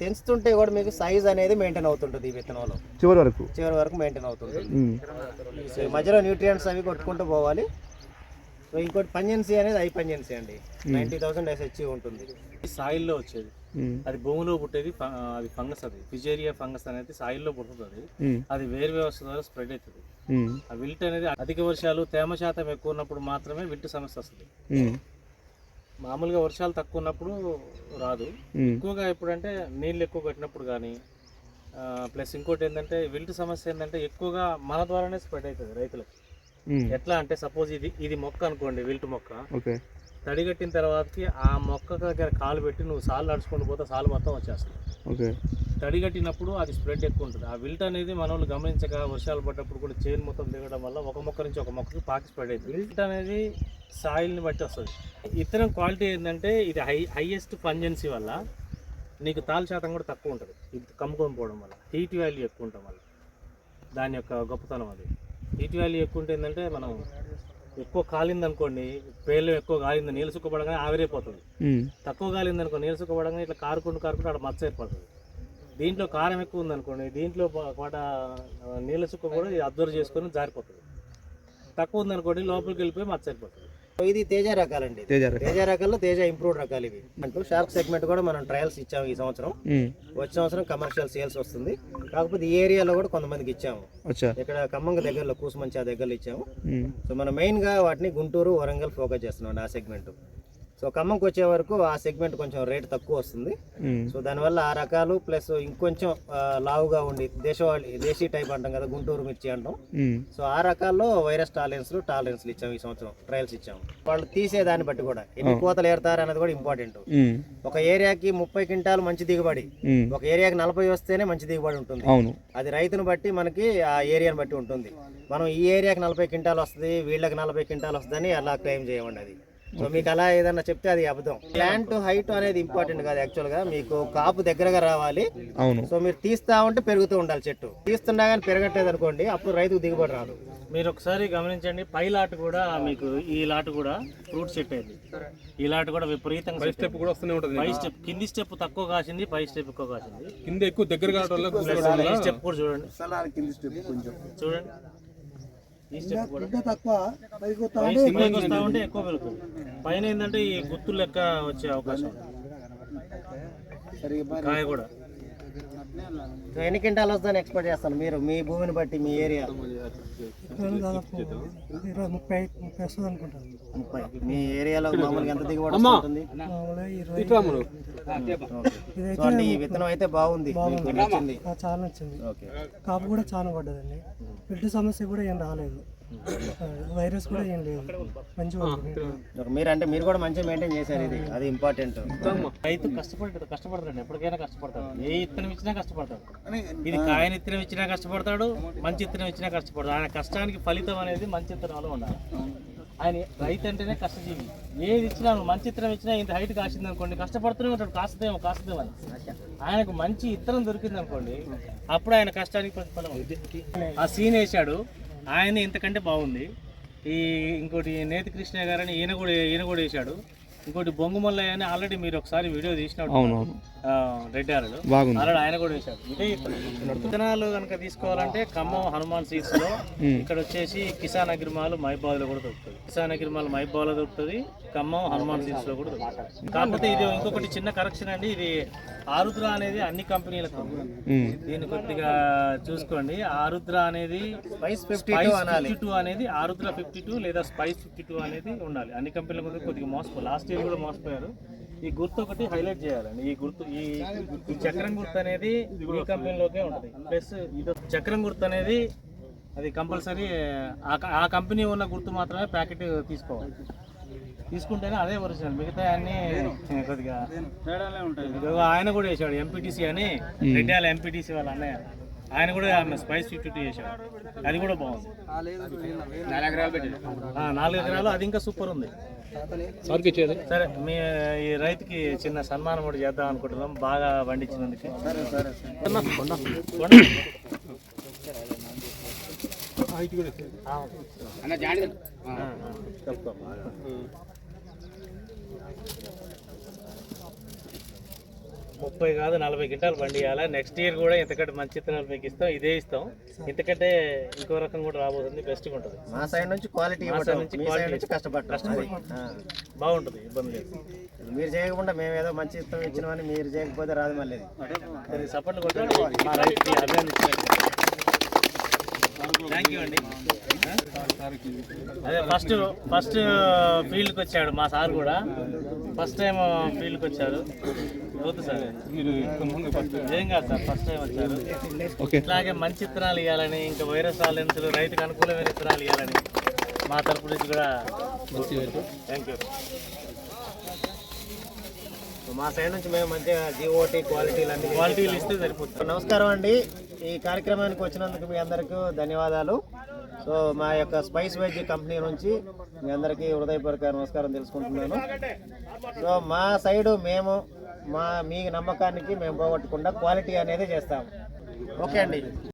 తెంచుతుంటే కూడా మీకు సైజ్ అనేది మెయింటైన్ అవుతుంటుంది ఈ విత్తనంలో. చివరి వరకు? చివరి వరకు మెయింటైన్ అవుతుంది మధ్యలో న్యూట్రియంట్స్ అవి కొట్టుకుంటూ పోవాలి. సో ఇంకోటి పంజెన్సీ అనేది ఐ పంజెన్సీ అండి. నైంటీ థౌసండ్ ఎస్హెచ్ఈ ఉంటుంది. సాయిల్లో వచ్చేది. అది భూమిలో పుట్టేది అది ఫంగస్ అది. ఫిజేరియా ఫంగస్ అనేది సాయిల్లో పుడుతుంది. ఉమ్. అది వేరు వ్యవస్థ ద్వారా స్ప్రెడ్ అవుతుంది. ఆ విల్ట్ అనేది అధిక వర్షాలు తేమ శాతం ఎక్కువ ఉన్నప్పుడు మాత్రమే విల్ట్ సమస్య వస్తుంది. మామూలుగా వర్షాలు తక్కువ ఉన్నప్పుడు రాదు. ఎక్కువగా ఎప్పుడంటే నీళ్ళు ఎక్కువ కట్టినప్పుడు కానీ ప్లస్ ఇంకోటి ఏంటంటే విల్ట్ సమస్య ఏంటంటే ఎక్కువగా మన ద్వారానే స్ప్రెడ్ అవుతుంది రైతులకు. ఎట్లా అంటే సపోజ్ ఇది ఇది మొక్క అనుకోండి విల్ట్ మొక్క తడిగట్టిన తర్వాతకి ఆ మొక్క దగ్గర కాలు పెట్టి నువ్వు సాలు నడుచుకుంటూ పోతే సాలు మొత్తం వచ్చేస్తుంది ఓకే. తడిగట్టినప్పుడు అది స్ప్రెడ్ ఎక్కువ ఉంటుంది. ఆ విల్ట్ అనేది మన వాళ్ళు గమనించక వర్షాలు పడ్డప్పుడు కూడా చైన్ మొత్తం దిగడం వల్ల ఒక మొక్క నుంచి ఒక మొక్కకి పాకి స్ప్రెడ్ అవుతుంది. విల్ట్ అనేది సాయిల్ని బట్టి వస్తుంది. ఇతరం క్వాలిటీ ఏంటంటే ఇది హై హైయెస్ట్ పంజెన్సీ వల్ల నీకు తాల్ శాతం కూడా తక్కువ ఉంటుంది. ఇది కమ్ముకొని పోవడం వల్ల హీట్ వాల్యూ ఎక్కువ ఉండటం వల్ల. దాని యొక్క గొప్పతనం అది. హీట్ వాల్యూ ఎక్కువ ఉంటే ఏంటంటే మనం ఎక్కువ కాలింది అనుకోండి పేర్లు ఎక్కువ కాలింది నీళ్ళు సుక్కబడగానే ఆవిరైపోతుంది. తక్కువ గాలింది అనుకో నీళ్ళు సుక్కబడగానే ఇట్లా కారుకుంటూ కారుకుంటూ అక్కడ మచ్చ ఏర్పడుతుంది. దీంట్లో కారం ఎక్కువ ఉంది అనుకోండి దీంట్లో పాట నీళ్ళ సుక్క కూడా అబ్జర్వ్ చేసుకొని జారిపోతుంది. తక్కువ ఉంది అనుకోండి లోపలికి వెళ్ళిపోయి మచ్చ ఏర్పడుతుంది. ఇది తేజ రకాలండి. తేజ. తేజ రకాల్లో తేజ ఇంప్రూవ్డ్ రకాలు ఇవి అంటూ షార్ప్ సెగ్మెంట్ కూడా మనం ట్రయల్స్ ఇచ్చాము ఈ సంవత్సరం. వచ్చే సంవత్సరం కమర్షియల్ సేల్స్ వస్తుంది కాకపోతే ఈ ఏరియాలో కూడా కొంతమందికి ఇచ్చాము ఇక్కడ ఖమ్మంగ దగ్గరలో కూసుమంచి ఆ దగ్గరలో ఇచ్చాము. సో మనం మెయిన్గా వాటిని గుంటూరు వరంగల్ ఫోకస్ చేస్తున్నాం ఆ సెగ్మెంట్ సో ఖమ్మంకి వచ్చే వరకు ఆ సెగ్మెంట్ కొంచెం రేట్ తక్కువ వస్తుంది. సో దానివల్ల ఆ రకాలు ప్లస్ ఇంకొంచెం లావుగా ఉండి దేశవాళి దేశీ టైప్ అంటాం కదా గుంటూరు మిర్చి అంటాం. సో ఆ రకాల్లో వైరస్ టాలరెన్స్లు టాలరెన్స్లు ఇచ్చాము ఈ సంవత్సరం ట్రయల్స్ ఇచ్చాము వాళ్ళు తీసే దాన్ని బట్టి కూడా ఎన్ని కోతలు ఏరుతారు అనేది కూడా ఇంపార్టెంట్. ఒక ఏరియాకి ముప్పై క్వింటాలు మంచి దిగుబడి. ఒక ఏరియాకి నలభై వస్తేనే మంచి దిగుబడి ఉంటుంది. అది రైతును బట్టి మనకి ఆ ఏరియాని బట్టి ఉంటుంది. మనం ఈ ఏరియాకి నలభై క్వింటాలు వస్తుంది వీళ్ళకి నలభై క్వింటాలు వస్తుందని అలా క్లెయిమ్ చేయమండి అది. సో మీకు అలా ఏదన్నా చెప్తే అది అబద్ధం. ప్లాంట్ హైట్ అనేది ఇంపార్టెంట్ కాదు యాక్చువల్గా మీకు కాపు దగ్గరగా రావాలి. అవును. సో మీరు తీస్తా ఉంటే పెరుగుతూ ఉండాలి చెట్టు. తీస్తున్నా కానీ పెరగట్లేదు అనుకోండి అప్పుడు రైతుకు దిగుబడి రాదు. మీరు ఒకసారి గమనించండి పై లాట్ కూడా మీకు ఈ లాట్ కూడా ఫ్రూట్ సెట్ అయింది. ఈ లాట్ కూడా విపరీతంగా స్టెప్ కూడా వస్తూనే ఉంటుంది పై స్టెప్ కింది స్టెప్ తక్కువ కాసింది పై స్టెప్ ఎక్కువ కాసింది. కింద ఎక్కువ దగ్గర కావడం వల్ల స్టెప్ కూడా చూడండి. చూడండి. వస్తా ఉంటే ఎక్కువ పెరుగుతుంది. పైన ఏంటంటే ఈ గుత్తు లెక్క వచ్చే అవకాశం. కాయ కూడా. సో ఎన్ని క్వింటాలు వస్తుందని ఎక్స్పెక్ట్ చేస్తాను మీరు? మీ భూమిని బట్టి మీ ఏరియా? ముప్పై. ముప్పై వస్తుంది అనుకుంటాను ముప్పై మీ ఏరియాలో మామూలుగా ఎంత దిగుబడి వస్తుంది అంటే ఈ విత్తనం అయితే బాగుంది. చాలా నచ్చింది. ఓకే. కాపు కూడా చాలా పడ్డదండి. పిల్టి సమస్య కూడా ఏం రాలేదు. వైరస్ కూడా ఏం లేదు. మంచిగా మీరు అంటే మీరు కూడా మంచిగా మెయింటైన్ చేశారు ఇది. అది ఇంపార్టెంట్ రైతు కష్టపడతాడు కష్టపడతాడు ఎప్పటికైనా కష్టపడతాడు. ఏ ఇత్తనం ఇచ్చినా కష్టపడతాడు. ఇది కాయని ఇత్తనం ఇచ్చినా కష్టపడతాడు మంచి ఇత్తనం ఇచ్చినా కష్టపడతాడు. ఆయన కష్టానికి ఫలితం అనేది మంచి ఇత్తనాలు ఉండాలి. ఆయన రైతు అంటేనే కష్టజీవి. ఏది ఇచ్చినా మంచి ఇత్తనం ఇచ్చినా ఇంత హైట్ కాసింది అనుకోండి కష్టపడుతూనే ఉంటాడు. కాస్తదేమో కాస్తదేమో అని. ఆయనకు మంచి ఇత్తనం దొరికింది అనుకోండి అప్పుడు ఆయన కష్టానికి ప్రతిఫలం. ఆ సీన్ వేసాడు ఆయన ఇంతకంటే బాగుంది. ఈ ఇంకోటి నేతి కృష్ణ గారని ఈయన కూడా ఈయన కూడా వేశాడు. ఇంకోటి బొంగు మల్లయ్య అని ఆల్రెడీ మీరు ఒకసారి వీడియో తీసినట్టు రెడ్డి ఆరడు బాగుంది. ఆల్రెడీ ఆయన కూడా ఇదే విత్తనం. విత్తనాలు కనుక తీసుకోవాలంటే ఖమ్మం హనుమాన్ సీడ్స్లో ఇక్కడ వచ్చేసి కిసాన్ అగ్రిమాల్ మైబాద్లో కూడా దొరుకుతుంది కిసాన్ అగ్రిమాల్ మైబాద్లో దొరుకుతుంది ఖమ్మం హనుమాన్ సీడ్స్లో కూడా దొరుకుతుంది కాకపోతే ఇది ఇంకొకటి చిన్న కరెక్షన్ అండి. ఇది ఆరుద్ర అనేది అన్ని కంపెనీలకు. దీన్ని కొద్దిగా చూసుకోండి. ఆరుద్ర అనేది స్పైస్ ఫిఫ్టీ టూ అనేది ఆరుద్ర ఫిఫ్టీ టూ లేదా స్పైస్ ఫిఫ్టీ టూ అనేది ఉండాలి. అన్ని కంపెనీల కూడా కొద్దిగా మోసపో లాస్ట్ ఇయర్ కూడా మోసపోయారు ఈ గుర్తు ఒకటి హైలైట్ చేయాలండి. ఈ గుర్తు ఈ ఈ చక్రం గుర్తు అనేది ఈ కంపెనీలోకే ఉంటుంది. ప్లస్ ఇది చక్రం గుర్తు అనేది అది కంపల్సరీ ఆ కంపెనీ ఉన్న గుర్తు మాత్రమే ప్యాకెట్ తీసుకోవాలి. తీసుకుంటేనే అదే ఒరిజినల్. మిగతా అన్ని కొద్దిగా ఇదిగో ఆయన కూడా వేసాడు ఎంపీటీసీ అని. రెడ్యాల ఎంపీటీసీ వాళ్ళ అన్నయ్య. ఆయన కూడా స్పైస్ ఫిఫ్టీ టూ చేశాడు. అది కూడా బాగుంది. ఆ, నాలుగు ఎకరాలు. అది ఇంకా సూపర్ ఉంది. సరే మీ ఈ రైతుకి చిన్న సన్మానం కూడా చేద్దాం అనుకుంటున్నాం. బాగా పండించినందుకు చెప్తాం. ముప్పై కాదు నలభై క్వింటాలు పండియాలా నెక్స్ట్ ఇయర్ కూడా ఇంతకంటే మంచి విత్తనాలు మీకు ఇస్తాం ఇదే ఇస్తాం. ఇంతకంటే ఇంకో రకం కూడా రాబోతుంది బెస్ట్గా ఉంటుంది. మా సైడ్ నుంచి క్వాలిటీ మా నుంచి కష్టపడటం. కష్టపడి. బాగుంటుంది ఇబ్బంది లేదు. మీరు చేయకుండా మేము ఏదో మంచి ఇస్తాం ఇచ్చినామని మీరు చేయకపోతే రాదు మళ్ళీ. దీనికి సపోర్ట్లు కొట్టండి. మా రైతుకి థ్యాంక్ యూ అండి. అదే ఫస్ట్ ఫస్ట్ ఫీల్డ్కి వచ్చాడు మా సార్ కూడా. ఫస్ట్ టైం ఫీల్డ్కి వచ్చారు వద్దు సార్. ఏం కాదు సార్ ఫస్ట్ టైం వచ్చారు. ఓకే. ఇట్లాగే మంచి విత్తనాలు ఇవ్వాలని ఇంకా వైరస్ రాలెన్సులు రైతుకు అనుకూలమైన విత్తనాలు ఇవ్వాలని మా తరపు నుంచి కూడా థ్యాంక్ యూ మా సైడ్ నుంచి మేము మంచిగా జిఓటీ క్వాలిటీలు అన్ని క్వాలిటీలు ఇస్తే సరిపోతుంది. నమస్కారం అండి. ఈ కార్యక్రమానికి వచ్చినందుకు మీ అందరికీ ధన్యవాదాలు. సో మా యొక్క స్పైస్ వెజ్ కంపెనీ నుంచి మీ అందరికీ హృదయపూర్వక నమస్కారం తెలుసుకుంటున్నాను. సో మా సైడు మేము మా మీ నమ్మకానికి మేము పోగొట్టకుండా క్వాలిటీ అనేది చేస్తాము. ఓకే అండి.